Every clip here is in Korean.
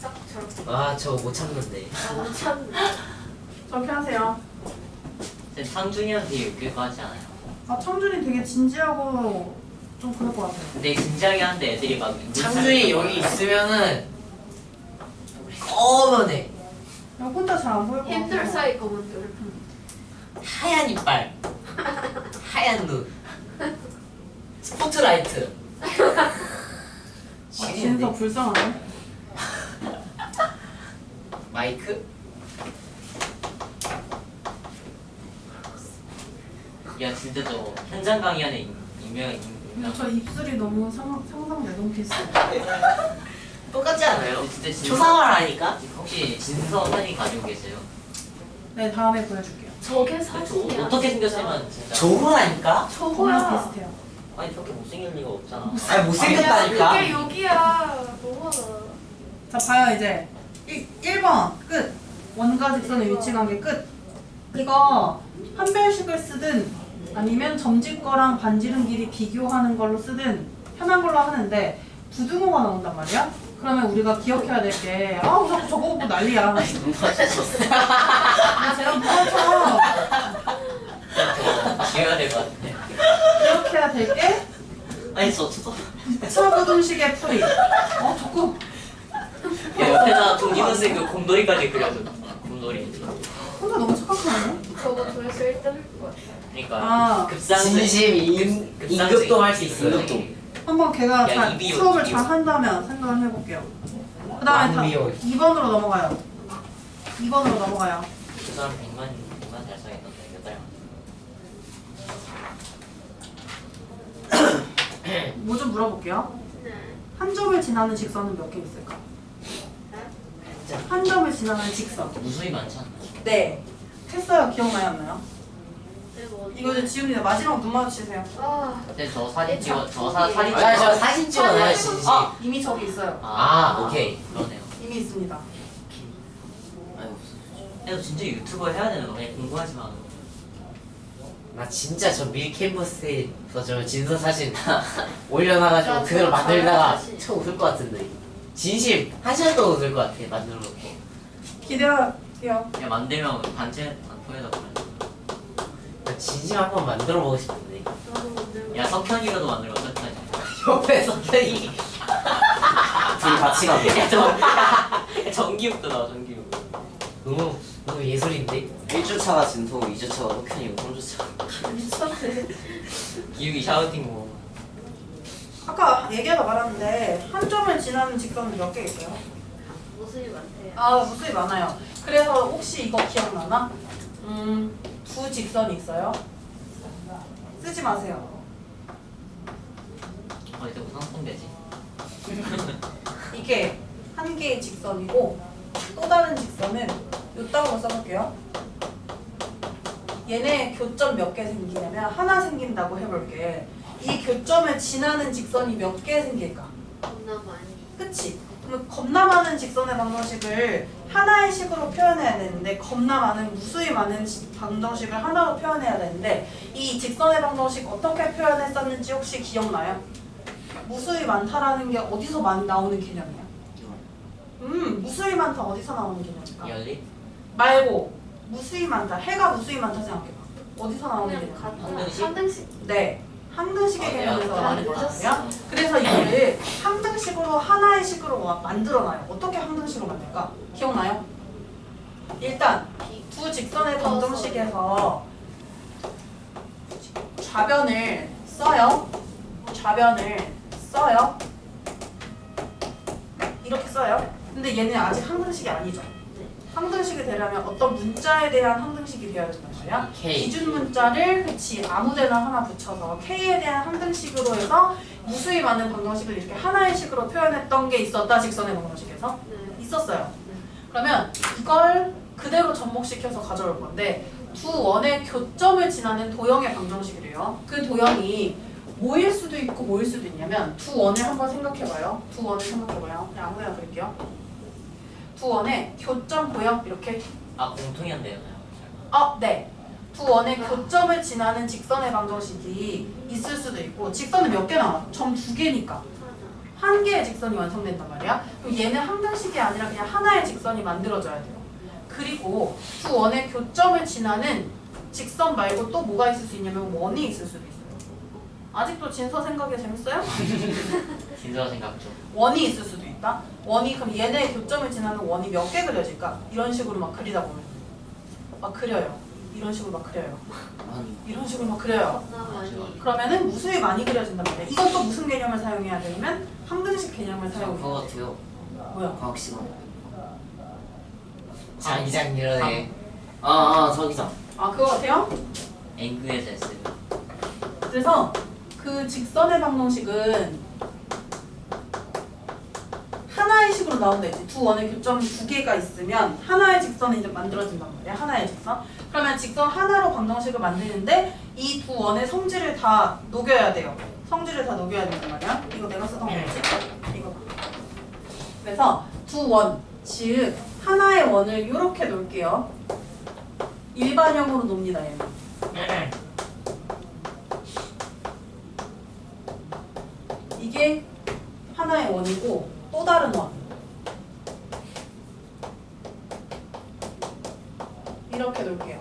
저렇게 아 저거 못 참는데 못 참는. 저렇게 하세요. 근데 상준이한테 웃길 거 같지 않아요? 아 청준이 되게 진지하고 좀 그럴 것 같아요. 근데 진지하게 하는데 애들이 막 창준이 여기 있으면은 꺼면해 그냥 혼자 잘 안 보일 것 같아요. 힘들 사이 검은 들. 하얀 이빨 하얀 눈 스포트라이트 아, 진짜 불쌍하네. 마이크 야 진짜 저 현장 강의하는 임- 임명 임- 근데 저 입술이 너무 상, 상상되동 피스. 똑같지 않아요? 진짜 진서 초상화를 하니까 혹시 진서 사진 가지고 계세요? 네 다음에 보여줄게요. 저게 저 사진이야. 어떻게 생겼으면 진짜 저거라니까? 정말 저거야. 비슷해요. 아니 저렇게 못생길 리가 없잖아. 아니 못생겼다니까. 그게 여기야. 너무하다. 자 봐요 이제. 1, 1번 끝. 원과 직선의 위치 관계 끝. 이거 한별식을 쓰든 아니면 점집거랑 반지름 길이 비교하는 걸로 쓰든 편한 걸로 하는데 부등호가 나온단 말이야? 그러면 우리가 기억해야 될게 아우 자꾸 저거 보고 난리야. 아 제가 무서워서. 저 지어야 될 것 같은 데 기억해야 될게 아니 저 초등 차부등식의 풀이 어 자꾸 야, 옆에다 동기 선생 그 곰돌이까지 그려줘 곰돌이 혼자 너무 착각하네 저거 조회수 1등 할것 같아. 그러니까 아. 급상승 진심 임, 임급도 할 수 있어요 임급도. 한번 걔가 야, 잘 입이 수업을 입이 잘 한다면 생각을 해볼게요. 그 다음에 다 완비요. 2번으로 넘어가요. 2번으로 넘어가요. 그 사람 100만 100만 달성했던데 몇 달? 뭐 좀 물어볼게요. 네. 한 점을 지나는 직선은 몇 개 있을까? 한 점을 지나는 직선. 무수히 많지 않나? 네. 했어요. 기억나요? 안 나요? 네, 뭐 이거 이제 지훈이 마지막 눈 마주치세요. 아, 근데 저 사진 네, 찍어 자, 저 사. 사진 아, 저 찍어 사진 찍어놔요 진심 아 이미 저기 있어요. 아, 오케이. 그러네요 이미 있습니다. 그래도 진짜 유튜버 해야 되는 거 그냥 공부하지 마 나 진짜 저 밀캔버스에 저 진서 사진 올려놔가지고 나 그대로 저 만들다가. 쳐 웃을 것 같은데. 진심 한 시간 동안 웃을 것 같아 만들어 놓고. 기대할게요. 야 만들면 단체 단톡에다 보내 나 진심 한 번 만들어 보고 싶은데. 나도 만들고. 야 석현이라도 만들어 석현이 옆에 석현이. 둘이 같이 가게 야, 정- 야, 정기욱도 나와 정기욱. 너무 너무 예술인데? 1주차가 진성, 2주차가 석현이고 3주차. 미쳤네. 기욱이 샤우팅 뭐 아까 얘기하다 말았는데 한 점을 지나는 직선은 몇 개 있어요? 모습이 많대요. 아 무수히 많아요. 그래서 혹시 이거 기억나나? 음, 두 직선이 있어요. 쓰지 마세요. 어 이제 우상통되지 이게 한 개의 직선이고 또 다른 직선은 요따구로 써볼게요. 얘네 교점 몇 개 생기냐면 하나 생긴다고 해볼게. 이 교점을 지나는 직선이 몇 개 생길까? 겁나 많이. 그치? 그럼 겁나 많은 직선의 방정식을 하나의 식으로 표현해야 되는데 겁나 많은 무수히 많은 지- 방정식을 하나로 표현해야 되는데 이 직선의 방정식 어떻게 표현했었는지 혹시 기억나요? 무수히 많다라는 게 어디서 많이 나오는 개념이야? 음, 무수히 많다 어디서 나오는 개념일까? 연립 말고 무수히 많다 해가 무수히 많다 생각해봐 어디서 나오는? 같은 한등식? 네. 항등식의 아, 개념에서 내가 나오는 늦었어. 거거든요. 그래서 이거를 항등식으로 하나의 식으로 와- 만들어놔요. 어떻게 항등식으로 만들까? 기억나요? 일단 두 직선의 방정식에서 좌변을 써요. 좌변을 써요. 이렇게 써요. 근데 얘는 아직 항등식이 아니죠. 항등식이 되려면 어떤 문자에 대한 항등식이 되어야 된단 말이야. K 기준 문자를 그치 아무데나 하나 붙여서 K에 대한 항등식으로 해서 무수히 많은 방정식을 이렇게 하나의 식으로 표현했던 게 있었다 직선의 방정식에서 네. 있었어요. 그러면 이걸 그대로 접목시켜서 가져올 건데 두 원의 교점을 지나는 도형의 방정식이래요. 그 도형이 뭐일 수도 있고 뭐일 수도 있냐면 두 원을 한번 생각해봐요. 두 원을 생각해봐요. 그냥 아무데나 그릴게요. 두 원의 교점 도형 이렇게 아 공통이 안 되나요? 어, 네. 두 원의 교점을 지나는 직선의 방정식이 있을 수도 있고 직선은 몇 개 나와? 점 두 개니까 한 개의 직선이 완성된단 말이야. 그럼 얘는 항등식이 아니라 그냥 하나의 직선이 만들어져야 돼요. 그리고 두 원의 교점을 지나는 직선 말고 또 뭐가 있을 수 있냐면 원이 있을 수도 있어요. 아직도 진서 생각이 재밌어요? 진짜 생각 좀. 원이 있을 수도 있 다. 원이 그럼 얘네 교점을 지나는 원이 몇 개 그려질까? 이런 식으로 막 그리다 보면 막 그려요. 이런 식으로 막 그려요. 한 이런 식으로 막 그려요. 그러면은 무수히 많이 그려진단 말이야. 이것도 무슨 개념을 사용해야 되냐면 항등식 개념을 저 사용해. 그거 같아요. 뭐야? 과학 시간. 장기장 이러네. 아, 아, 저기죠. 아 그거 같아요? 앵그에서 했어요. 그래서 그 직선의 방정식은 하나의 식으로 나온다 했지. 두 원의 교점이 두 개가 있으면 하나의 직선이 이제 만들어진단 말이야. 하나의 직선. 그러면 직선 하나로 방정식을 만드는데 이 두 원의 성질을 다 녹여야 돼요. 성질을 다 녹여야 된단 말이야. 이거 내가 쓰던 거지? 이거 봐. 그래서 두 원, 즉 하나의 원을 이렇게 놓을게요. 일반형으로 놉니다. 얘는. 이게 하나의 원이고 또 다른 원. 이렇게 놓을게요.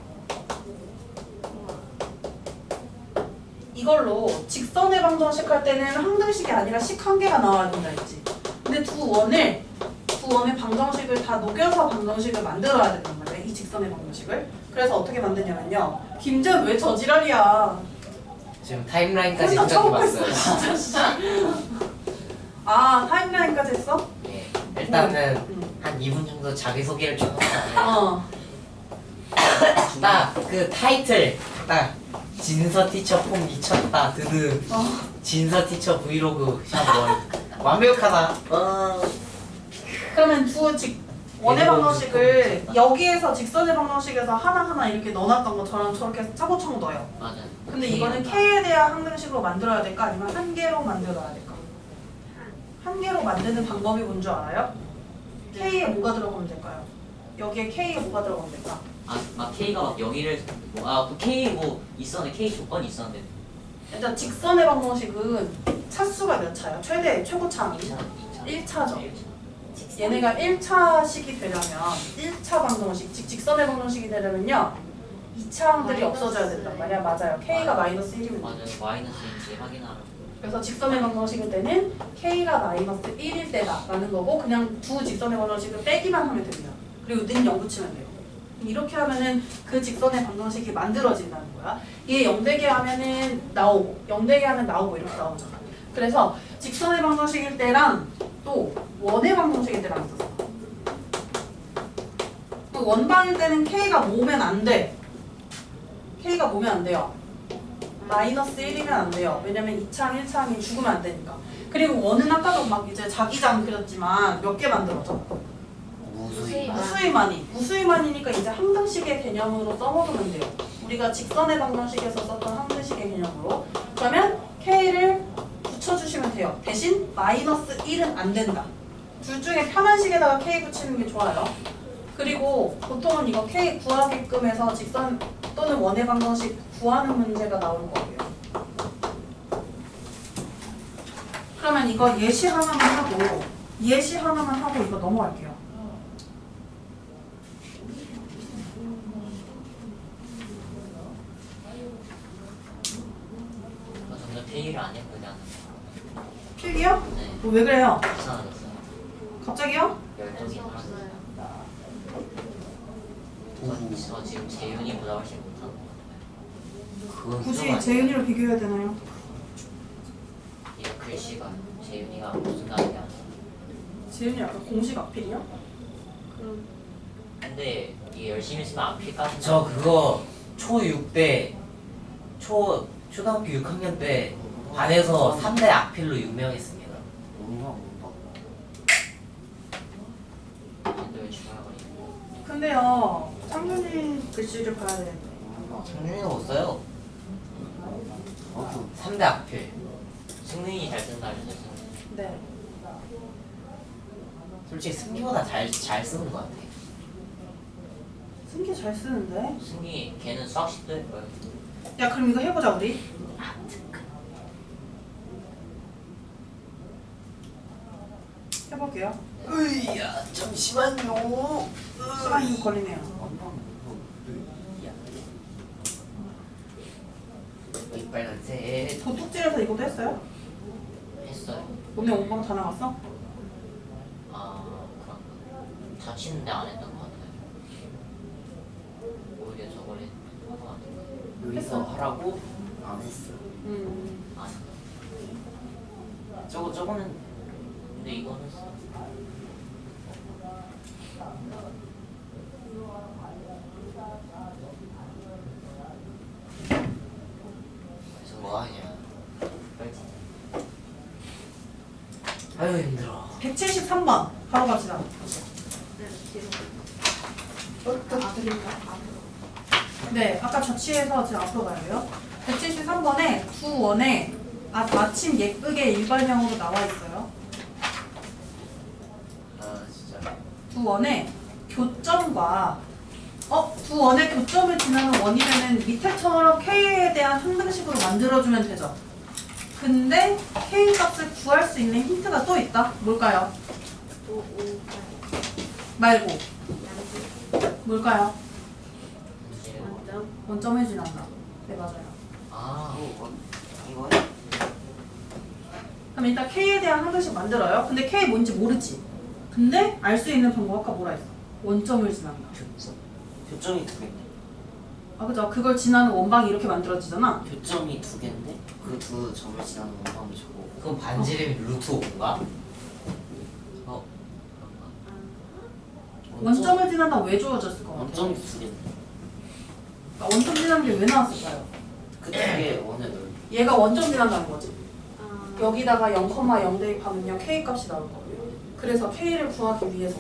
이걸로 직선의 방정식 할 때는 항등식이 아니라 식 한 개가 나와야 된다 했지. 근데 두 원을 두 원의 방정식을 다 녹여서 방정식을 만들어야 된단 말이야. 이 직선의 방정식을. 그래서 어떻게 만드냐면요. 김재현 왜 저지랄이야. 지금 타임라인까지 생각해봤어요. 아 타임라인까지 했어? 네. 일단은 응. 한 2분 정도 자기소개를 좀 하잖아요. 어. 딱그 타이틀 딱 진서 티처 폼 미쳤다 드드 어. 진서 티처 브이로그 샵원 완벽하다. 어, 그러면 두 직, 원의 얘네가 방정식을 무슨 여기에서 직선의 방정식에서 하나하나 이렇게 넣어놨던 것처럼 저렇게 차고차고 넣어요. 맞아요. 근데 이거는 K에 대한 항등식으로 만들어야 될까? 아니면 한 개로 만들어야 될까? 한 개로 만드는 방법이 뭔 줄 알아요? K에 뭐가 들어가면 될까요? 여기에 K에 뭐가 들어가면 될까? 아, 아 K가 막 여기를 뭐, 아, 그 K 뭐 있었는데 K 조건이 있었는데 일단 직선의 방정식은 차수가 몇 차야? 최대, 최고차 2차, 2차. 1차죠. 얘네가 1차식이 되려면 1차 방정식, 즉 직선의 방정식이 되려면요 2차항들이 없어져야 된단 말이야. 맞아요. K가 마이너스 1이면 맞아요. 마이너스인지 확인하라고. 그래서 직선의 방정식일 때는 K가 마이너스 1일 때다 라는 거고 그냥 두 직선의 방정식을 빼기만 하면 됩니다. 그리고 는 0 붙이면 돼요. 이렇게 하면은 그 직선의 방정식이 만들어진다는 거야. 얘 0되게 하면은 나오고 0되게 하면 나오고 이렇게 나오잖아. 그래서 직선의 방정식일 때랑 또 원의 방정식일 때랑 있었어. 또 원방일 때는 K가 모으면 안 돼. K가 모으면 안 돼요. 마이너스 1이면 안 돼요. 왜냐면 2창, 1창이 죽으면 안 되니까. 그리고 원은 아까도 막 이제 자기장 그렸지만 몇 개? 무수히. 무수히만이. 무수히만이니까 이제 항등식의 개념으로 써먹으면 돼요. 우리가 직선의 방정식에서 썼던 항등식의 개념으로. 그러면 K를 붙여주시면 돼요. 대신 마이너스 1은 안 된다. 둘 중에 편한 식에다가 K 붙이는 게 좋아요. 그리고 보통은 이거 K 구하게끔 해서 직선 또는 원의 방정식 구하는 문제가 나올 거예요. 그러면 이거 예시 하나만 하고 예시 하나만 하고 이거 넘어갈게요. K를 안 해요. 그냥. 필기요? 네. 뭐 왜 그래요? 이상해졌어요. 갑자기요? 열정이 없어요. 저, 저 지금 재윤이보다 훨씬 거 그건 굳이 좀 재윤이를 비교해야 되나요? 이 글씨가 재윤이가 무슨 말이야 재윤이 약간 공식 앞필이야? 그럼 근데 이게 열심히 쓰면 안 필까지 저 그거 초6 때 초, 초등학교 6학년 때 반에서 3대 악필로 유명했습니다. 뭔가 뭔가. 근데 왜 중얼거리고 근데요 창준이 글씨를 봐야 되는데 창준이가 못 써요. 어, 그 3대 악필. 승민이 잘 쓴다 그래서 네 솔직히 승기보다 잘, 잘 쓰는 것 같아. 승기 잘 쓰는데 승민이 걔는 수학식도 했고요 야 그럼 이거 해보자 우리 해볼게요. 으이야 잠시만요. 시간이 좀 걸리네요. 이 빨간색 도둑질에서 이것도 했어요? 했어요. 오늘 온방 다 나갔어? 아 그런가. 다치는데 안 했던 것 같아요. 오히려 저걸 했던 것 같아요. 여기서 하라고 안 했어. 음. 아 저거 저거는 근데 이건 했어. 그래서 뭐 하냐? 아유 힘들어. 173번 바로 갑시다. 네, 아까 저치에서 지금 앞으로 가야 돼요. 173번에 두 원에 아, 마침 예쁘게 일반형으로 나와 있어요. 아 진짜. 두 원에 교점과 어? 두 원의 교점을 지나는 원이면은 밑에처럼 K에 대한 상등식으로 만들어주면 되죠. 근데 K 값을 구할 수 있는 힌트가 또 있다. 뭘까요? 말고. 뭘까요? 원점. 원점을 지난다. 네 맞아요. 아 이거 그럼 일단 K에 대한 상등식 만들어요. 근데 K 뭔지 모르지. 근데 알 수 있는 방법 아까 뭐라 했어? 원점을 지난다. 교점 교점이 두 개. 아 그죠? 그걸 지나는 원방이 이렇게 만들어지잖아. 교점이 두 개인데 그 두 점을 지나는 원방이 저거. 그럼 반지 이름이 루트 5인가? 어 원점을 지난다 왜 주어졌을 것 같아요? 원점이 두 개인데 그러니까 원점 지나는 게 왜 나왔을까요? 그 두개 원의 넓이. 얘가 원점 지난다는 거지. 아, 여기다가 0,0 대입하면요 K 값이 나올 거예요. 그래서 K를 구하기 위해서.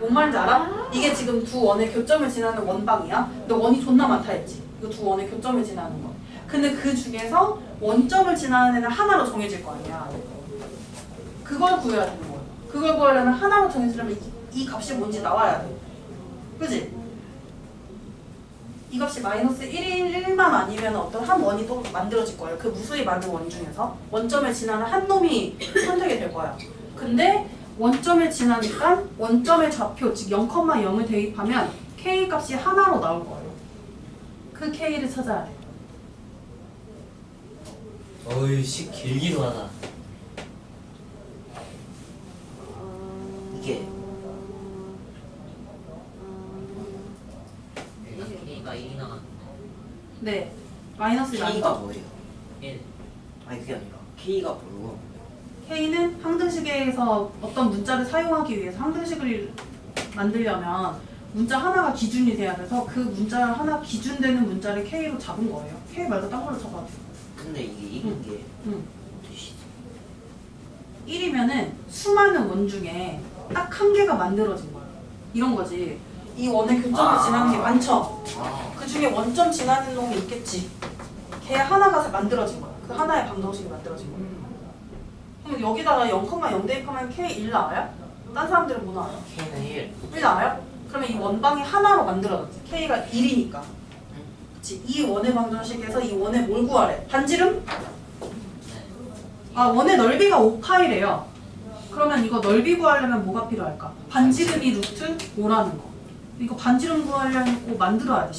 뭔 말인지 알아? 이게 지금 두 원의 교점을 지나는 원방이야. 근데 원이 존나 많다 했지. 이거 두 원의 교점을 지나는 거. 근데 그 중에서 원점을 지나는 애는 하나로 정해질 거 아니야. 그걸 구해야 되는 거야. 그걸 구하려면 하나로 정해지려면 이, 이 값이 뭔지 나와야 돼. 그지? 이 값이 마이너스 1인 1만 아니면 어떤 한 원이 또 만들어질 거예요. 그 무수히 많은 원 중에서 원점을 지나는 한 놈이 선택이 될 거야. 근데 원점을 지나니까 원점의 좌표 즉 0,0을 대입하면 k 값이 하나로 나올 거예요. 그 k를 찾아야 돼. 어이씨 길기도 하다. 이게 일단 K가 1이 나갔는데 네. 마이너스 K가 뭐예요? 1 아니 그게 아니라 K가 뭐고? K는 항등식에서 어떤 문자를 사용하기 위해서 항등식을 만들려면 문자 하나가 기준이 돼야 돼서 그 문자 하나 기준되는 문자를 k로 잡은 거예요. k 말고 딴 걸로 돼요. 근데 이게 이긴 게 응. 뜻이지. 1이면은 수많은 원 중에 딱 한 개가 만들어진 거야. 이런 거지. 이 원의 교점을 아. 지나는 게 많죠. 아 그 중에 원점 지나는 놈이 있겠지. 걔 하나가 만들어진 거야. 그 하나의 방정식이 만들어진 거야. 그럼 여기다가 0,0 대입하면 K 1 나와요? 딴 사람들은 뭐 나와요? K는 1 1 나와요? 그러면 이 원방이 하나로 만들어졌지. K가 1이니까. 그치. 이 원의 방정식에서 이 원의 뭘 구하래? 반지름? 아, 원의 넓이가 5파이래요. 그러면 이거 넓이 구하려면 뭐가 필요할까? 반지름이 루트 5라는 거. 이거 반지름 구하려고 만들어야 돼,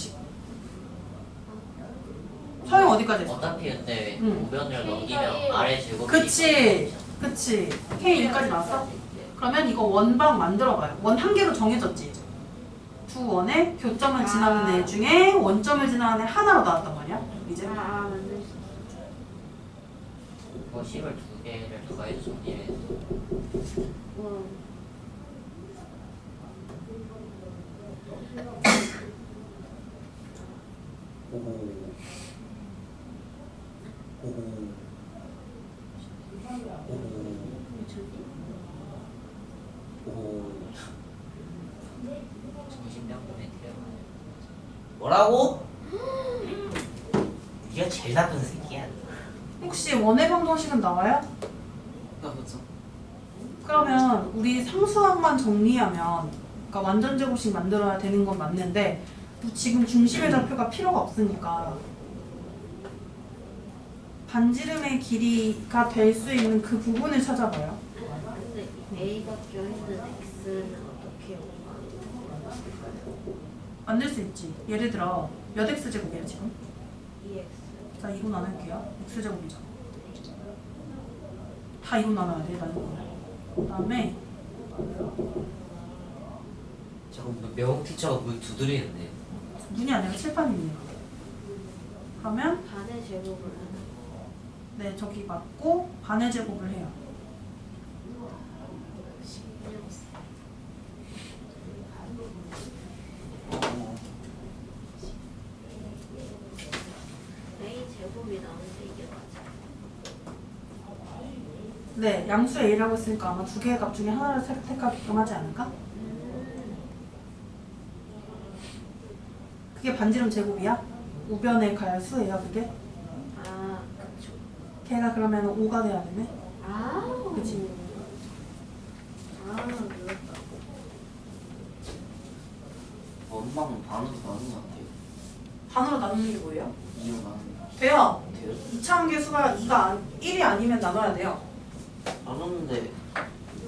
식. 서영 어디까지 했어? 어차피 근데 응. 우변을 넘기면 아래 제곱이 그치. 그치. K 1까지 나왔어? 그러면 이거 원방 만들어봐요. 원 한 개로 정해졌지. 두 원의 교점을 지나는 애 중에 원점을 지나는 애 하나로 나왔단 말이야. 이제. 아, 아, 만들 수 있어. 뭐 10을 두 개를 더해서 정리해 어. 오. 오. 오. 오. 정신병원에 데려가요 뭐라고? 네가 제일 나쁜 새끼야 혹시 원의 방정 식은 나와요? 나 그죠? 그러면 우리 상수항만 정리하면 그러니까 완전 제곱식 만들어야 되는 건 맞는데 지금 중심의 좌표가 필요가 없으니까 반지름의 길이가 될 수 있는 그 부분을 찾아봐요. 근데 A가 껴있는 X는 어떻게 만들 수 있지. 예를 들어 몇 x 제곱이야 지금? 2X 자 2로 나눌게요. x 제곱이죠. 다 2로 나눠야 돼 나는 거. 그다음에 저거 명호 티처가 물 두드리는데. 문이 아니라 칠판이네요. 그러면 반의 제곱을 하는 네 저기 맞고 반의 제곱을 해요. 16 A 제곱이 나오는데 이게 맞아 네 양수 a라고 했으니까 아마 두 개의 값 중에 하나를 선택하게끔 하지 않을까? 그게 반지름 제곱이야? 우변에 갈 수예요 그게? 아 걔가 그러면 5가 돼야 되네. 아 그치. 아 그렇다 원망은 반으로 나눈 것 같아요. 반으로 나누는 게 뭐예요? 2로 나누는 돼요. 돼요? 이차함계 수가 2가 안, 1이 아니면 나눠야 돼요. 나눴는데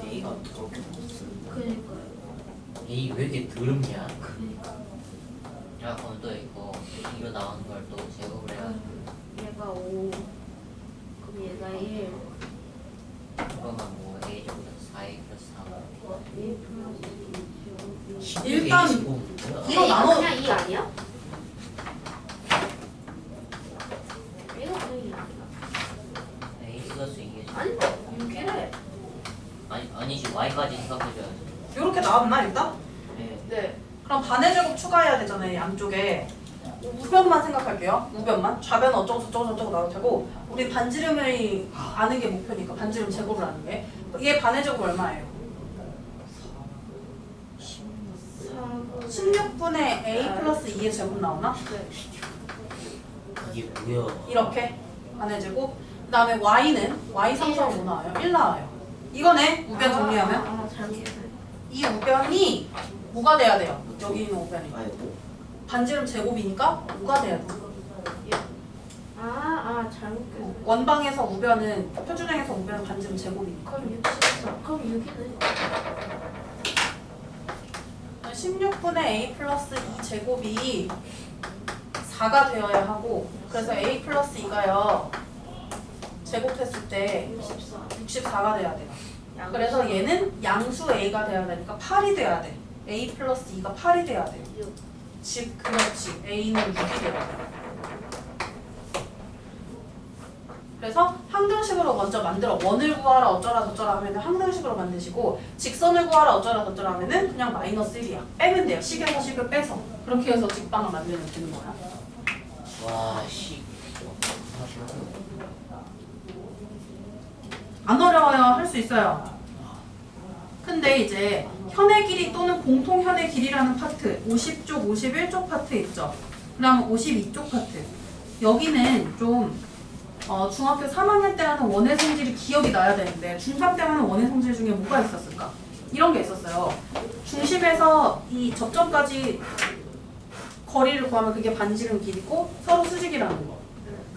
A가 그렇게 나왔어요. 그니까요 에이 왜 이렇게 더럽냐? 야 그럼 또 이거 이거 나오는 걸 또 제곱을 해가지고 얘가 5 그럼 얘가 1 그러면 뭐 A 제곱에서 4A 플러스 4 A 플러스 2 일단 이 이거 나눠- 그냥 2 아니야? 이거 그냥 2 아니야? A 플러스 2에 아니 6이래 아니 아니지 Y까지 생각해줘야지 이렇게 나왔나 일단? 네. 네 그럼 반의 제곱 추가해야 되잖아요 양쪽에. 우변만 생각할게요. 우변만. 좌변은 어쩌고 저쩌고 저쩌고 나올 테고 우리 반지름을 아는 게 목표니까 반지름 제곱을 아는 게. 얘 반의 제곱 얼마예요? 16분의 a 플러스 2의 제곱 나오나? 이게 뭐야? 이렇게 반의 제곱. 그 다음에 y는 y 상수가 뭐 나와요? 1 나와요. 이거네 우변 정리하면. 아이 우변이 뭐가 돼야 돼요? 여기 있는 우변이. 반지름 제곱이니까 5가 돼야 돼. 아 아 잘못했어요 원방에서 우변은 표준형에서 우변은 반지름 제곱이니까. 그럼 64 그럼 6이네 16분의 a 플러스 2 제곱이 4가 되어야 하고 그래서 a 플러스 2가요 제곱했을 때 64 64가 돼야 돼요. 그래서 얘는 양수 a가 돼야 되니까 8이 돼야 돼. a 플러스 2가 8이 돼야 돼요. 즉 그렇지 a는 6이 돼야 돼. 그래서 항등식으로 먼저 만들어 원을 구하라 어쩌라 저쩌라 하면 항등식으로 만드시고 직선을 구하라 어쩌라 저쩌라 하면은 그냥 마이너스 1이야. 빼면 돼요. 식에서 식을 빼서. 그렇게 해서 직방을 만들면 되는 거야. 와씨. 안 어려워요. 할 수 있어요 근데 이제 현의 길이 또는 공통 현의 길이라는 파트 50쪽 51쪽 파트 있죠 그 다음 52쪽 파트 여기는 좀 어, 중학교 3학년 때 하는 원의 성질이 기억이 나야 되는데 중3 때 하는 원의 성질 중에 뭐가 있었을까? 이런 게 있었어요. 중심에서 이 접점까지 거리를 구하면 그게 반지름 길이고 서로 수직이라는 거.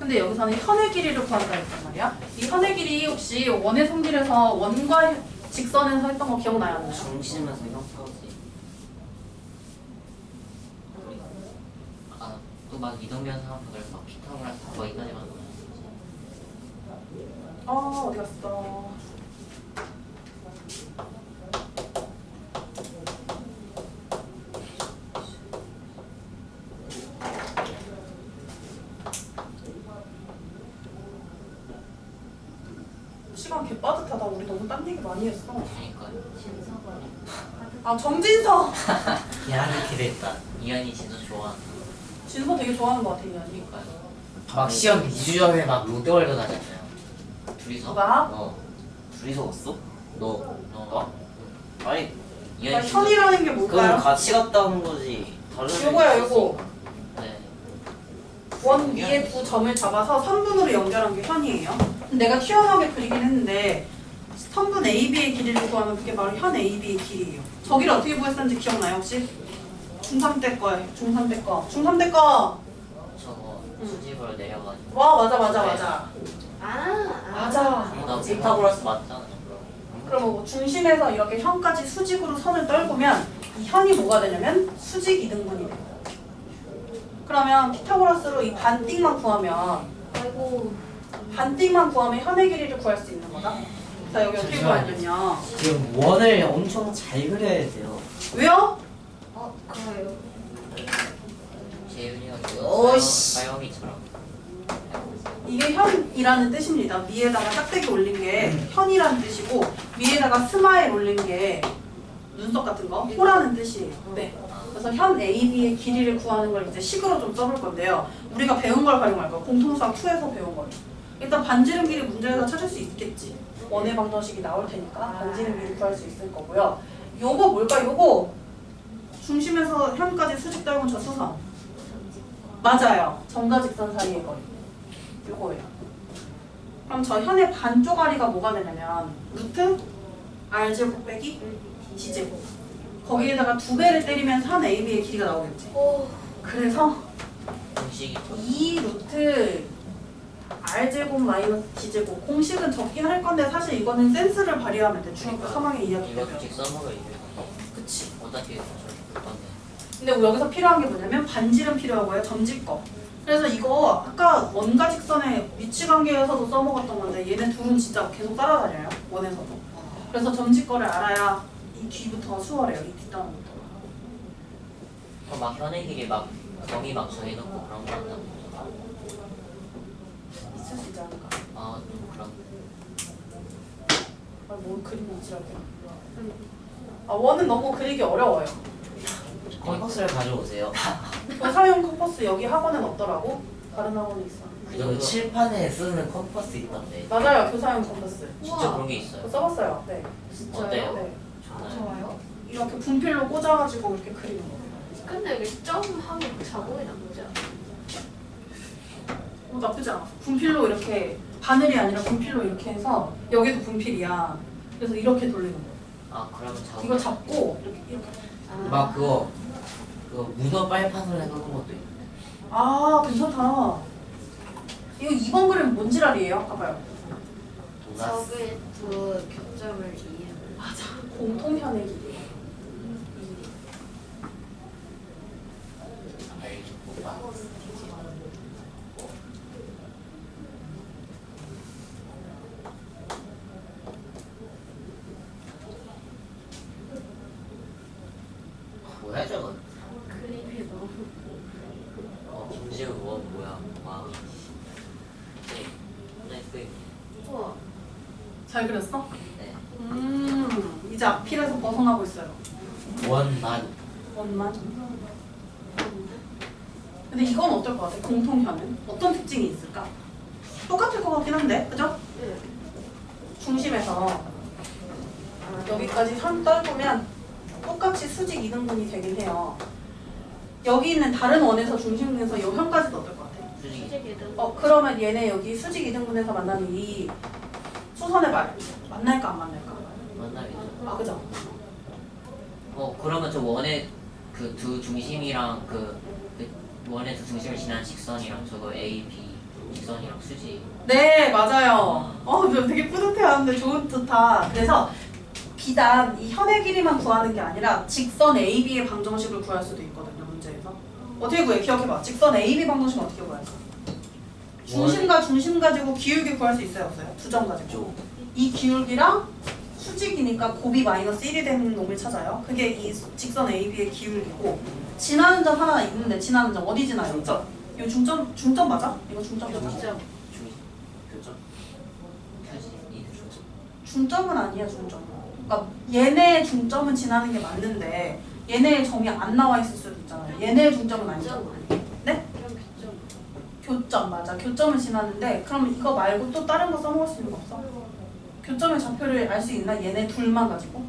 근데 여기서는 현의 길이를 구한다 했단 말이야. 이 현의 길이 혹시 원의 성질에서 원과 직선에서 했던 거 기억나요? 안 나요? 중심에서 형사지. 아또 막 이동변 상황들 막 피타고라스 거기까지만 보면 어, 어디 갔어? 시간 개 빠듯하다. 우리 너무 딴 얘기 많이 했어. 그러니까요 진서가 아, 정진서! 야 이렇게 됐다. 이한이 진짜 좋아한다 진서 되게 좋아하는 것 같아, 이현이. 그러니까요 막 시험 2주 전에 막 롯데월드 다녔잖아요. 둘이서 누가? 어, 둘이서 왔어? 너. 너 아니 나 이한이 진짜 현이라는 게 뭘까요? 같이 갔다 온 거지. 다른 애들 요거. 네원 위에 두 점을 잡아서 선분으로 연결한 게 현이에요. 내가 튀어나오게 그리긴 했는데 선분 AB의 길이를 구하면 그게 바로 현 AB의 길이에요. 저기를 어떻게 구했었는지 기억나요 혹시? 중3 때 거예요. 중3 때 거. 중3 때 거. 저거 수직으로 내려가지고. 와 맞아 맞아 맞아. 아, 아. 맞아. 나 피타고라스 맞잖아. 그럼 뭐 중심에서 이렇게 현까지 수직으로 선을 떨구면 이 현이 뭐가 되냐면 수직 이등분이 돼요. 그러면 피타고라스로 이 반띵만 구하면 아이고. 반띵만 구하면 현의 길이를 구할 수 있는 거다. 자 여기 어떻게. 구하냐면요. 지금 원을 엄청 잘 그려야 돼요. 왜요? 어, 그래요. 오씨. 사영이처럼. 이게 현이라는 뜻입니다. 위에다가 짝대기 올린 게 현이라는 뜻이고 위에다가 스마일 올린 게 눈썹 같은 거 호라는 뜻이에요. 네. 그래서 현 AB의 길이를 구하는 걸 이제 식으로 좀 써볼 건데요. 우리가 배운 걸 활용할 거예요. 공통수학 2에서 배운 걸. 일단 반지름 길이 문제에서 찾을 수 있겠지. 원의 방정식이 나올 테니까 반지름 길이 구할 수 있을 거고요. 요거 뭘까? 요거 중심에서 현까지 수직 떨군 저 수선. 맞아요. 점과 직선 사이의 거리. 요거예요. 그럼 저 현의 반쪽아리가 뭐가 되냐면 루트 r제곱 빼기 g제곱 거기에다가 두 배를 때리면 현 AB의 길이가 나오겠지. 오. 그래서 공식이 이 루트 r제곱 마이너스 g제곱 공식은 적긴 할 건데 사실 이거는 센스를 발휘하면 돼. 중학교 3학년 이거 2학기 때면. 직 써먹어 이거. 그치. 어차피. 근데 여기서 필요한 게 뭐냐면 반지름 필요하고요. 점직거. 그래서 이거 아까 원과 직선의 위치 관계에서도 써먹었던 건데 얘네 둘은 진짜 계속 따라다녀요. 원에서도. 그래서 점직거를 알아야 이 뒤부터 수월해요. 이 뒷단부터. 막 현의 길이 막 범위 막 정해놓고 그런 거 한다고. 있을 수 있지 않을까? 아, 좀 그런. 아, 뭘 그리면 지랄게. 아, 원은 너무 그리기 어려워요. 컴퍼스를 가져오세요. 교사용 컴퍼스 여기 학원엔 없더라고. 다른 학원에 있어. 그 칠판에 쓰는 컴퍼스 있던데. 맞아요. 교사용 컴퍼스. 진짜 그런 게 있어요. 그거 써봤어요. 네. 어때요? 네. 좋아요. 이렇게 분필로 꽂아가지고 이렇게 그리는 거. 근데 이게 점하면 그 자국이 남지 않아? 어, 나쁘지 않아. 분필로 이렇게 바늘이 아니라 분필로 이렇게 해서 여기도 분필이야. 그래서 이렇게 돌리는 거. 아, 자국. 이거 잡고 이렇게 이렇게. 아. 막 그거 그거 문어 빨판으로 해놓은 것도 있는데. 아 괜찮다. 이거 2번 그림 뭔 지랄이에요? 봐봐요. 적의 두 교점을 이해. 맞아. 공통현의 길이. 뭐야 저거? 그림이 너무. 어, 김지우 뭐 뭐야? 와. 네. 네, 그. 우와. 잘 그렸어? 네. 음 이제 앞필에서 벗어나고 있어요. 원만 원만. 근데 이건 어떨 것 같아? 공통현은 어떤 특징이 있을까? 똑같을 것 같긴 한데, 그죠? 네. 중심에서 아, 여기까지 선 떨구면 똑같이 수직 이등분이 되긴 해요. 여기 있는 다른 원에서 중심에서 이 현까지도 어떨 것 같아? 수직이. 수직이든. 어 그러면 얘네 여기 수직 이등분에서 만나는 이 수선의 발 만날까 안 만날까? 만나겠죠. 아 그죠? 어, 그러면 저 원의 그 두 중심이랑 그, 그 원의 두 중심을 지난 직선이랑 저거 A, B 직선이랑 수직. 네 맞아요. 어저 되게 뿌듯해하는데 좋은 좋다. 그래서 비단 이 현의 길이만 구하는 게 아니라 직선 AB의 방정식을 구할 수도 있거든요 문제에서. 어떻게 구해? 기억해봐. 직선 AB 방정식은 어떻게 구할까? 중심과 중심 가지고 기울기 구할 수 있어요 없어요? 두 점 가지고. 이 기울기랑 수직이니까 곱이 마이너스 1이 되는 놈을 찾아요. 그게 이 직선 AB의 기울기고 지나는 점 하나 있는데 지나는 점 어디 지나요? 중점. 이거 중점 중점 맞아? 이거 중점이잖아. 진짜. 중, 교점. 표시, 이 중점. 중점은 아니야 중점. 그러니까 얘네의 중점은 지나는 게 맞는데 얘네의 점이 안 나와 있을 수도 있잖아요. 얘네의 중점은 아니죠. 네? 교점. 맞아. 교점을 지나는데 그럼 이거 말고 또 다른 거 써먹을 수 있는 거 없어? 교점의 좌표를 알 수 있나? 얘네 둘만 가지고?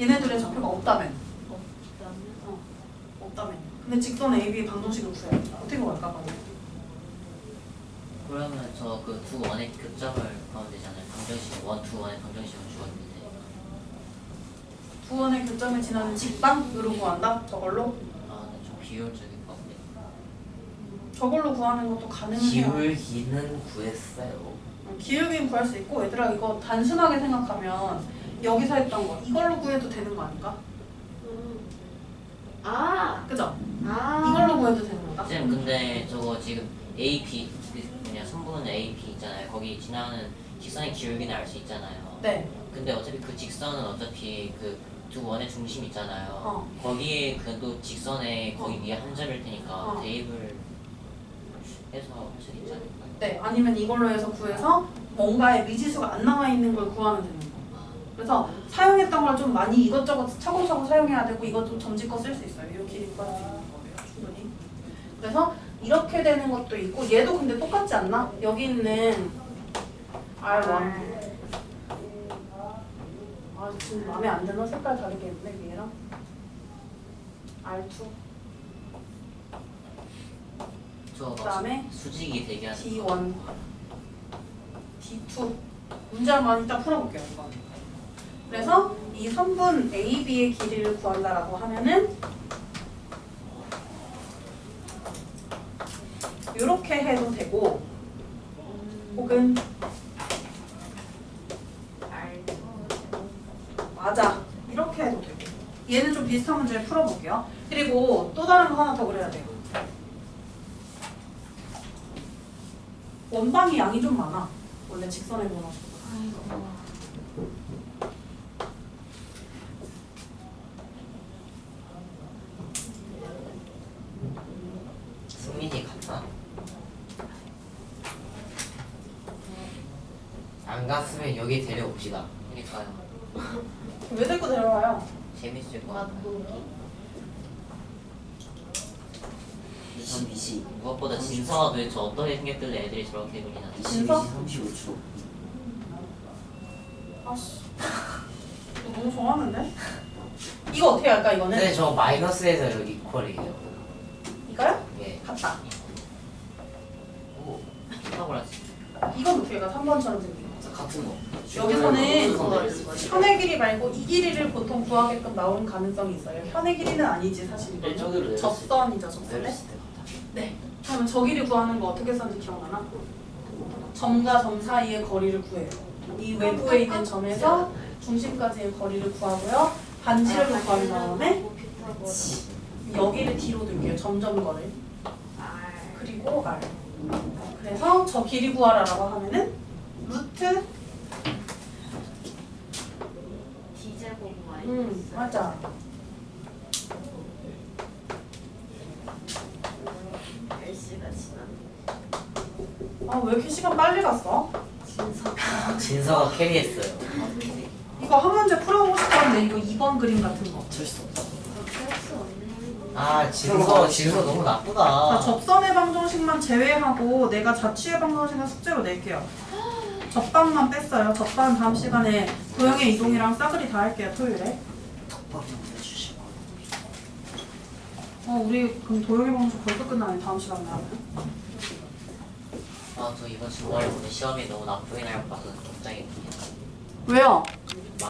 얘네들의 좌표가 없다면? 없다면. 어, 없다면. 근데 직선 AB 방정식을 구해. 어떻게 구할까 봐. 그러면 저 그 두 원의 교점을 구하면 되잖아요. 방정식 원, 두 원의 방정식을 주었는데. 두 원의 교점을 지나는 직방으로 구한다? 저걸로? 아, 근데 좀 같네. 저걸로 구하는 것도 가능해요. 기울기는 구했어요. 어, 기울기는 구할 수 있고 얘들아 이거 단순하게 생각하면 여기서 했던 거 이걸로 구해도 되는 거 아닌가? 음. 아, 그죠? 아. 이걸로 구해도 되는 거다. 쌤 근데 저거 지금 AP 그 뭐냐 선분 AP 있잖아요. 거기 지나가는 직선의 기울기는 알 수 있잖아요. 네. 근데 어차피 그 직선은 어차피 그 두 원의 중심 있잖아요. 어. 거기에 그또 직선의 거기 위에 한 점일 테니까 어. 대입을 해서 할수 있지 않을까요? 네. 아니면 이걸로 해서 구해서 뭔가의 미지수가 안 나와 있는 걸 구하면 되는 거. 그래서 사용했던 걸 좀 많이 이것저것 차곡차곡 사용해야 되고 이것도 점집거 쓸수 있어요. 이 길이가 충분히. 그래서 이렇게 되는 것도 있고 얘도 근데 똑같지 않나? 여기 있는 R1 아 지금 마음에 안 드나? 색깔 다르게 했네 얘랑 R2 저 그다음에 수직이 대기하는 D1 D2 문제 한번 이따 풀어볼게요 이거. 그래서 이 선분 AB의 길이를 구한다라고 하면은 이렇게 해도 되고 혹은 맞아 이렇게 해도 되고. 얘는 좀 비슷한 문제를 풀어볼게요. 그리고 또 다른 거 하나 더 그려야 돼요 원방이 양이 좀 많아 원래 직선의 번호보다 승민이 갔나? 안 갔으면 여기 데려옵시다. 그러니까요. 왜 데리고 데려와요? 재밌을 것 같아요. 맛보기. 22시 무엇보다 진서가 도대체 어떻게 생겼길래 애들이 저렇게 그리나 22시 진서? 35초 아씨 이거 너무 좋아하는데? 이거 어떻게 할까 이거는? 근데 저 마이너스에서 여기 이퀄이에요. 이거요? 예. 같다 오. 피타고라스. 이건 어떻게 가? 3번처럼 생긴 거 자, 같은 거 여기서는 어, 현의 길이 말고 이 길이를 보통 구하게끔 나오는 가능성이 있어요 현의 길이는 아니지 사실 이거는 접선이죠 접선 때 네. 그러면 저 길이 구하는 거 어떻게 썼는지 기억나나? 점과 점 사이의 거리를 구해요. 이 외부에 있는 점에서 중심까지의 거리를 구하고요. 반지름을 아, 구한 다음에. 여기를 D로 둘게요. 점점 거를. 그리고 R. 그래서 저 길이 구하라라고 하면은 루트 D제곱 마이너스. 음 맞아. 글씨가 지났네. 아왜 이렇게 시간 빨리 갔어? 진서. 진서가 캐리했어요. 이거 한 문제 풀어보고 싶었는데 이거 2번 그림 같은 거. 어쩔 수 할수 없네. 아 진서 진서 너무 자, 나쁘다. 접선의 방정식만 제외하고 내가 자취의 방정식은 숙제로 낼게요. 접방만 뺐어요. 접방 다음 시간에 도형의 이동이랑 싸그리 다 할게요. 토요일에. 덮밥 좀 내주시고 어, 우리 그럼 도형의 방정식 벌써 끝나네. 다음 시간에 하면. 아, 저 이번 주말에 보는 시험이 너무 나쁘게 날것 같아서 됩니다. 왜요?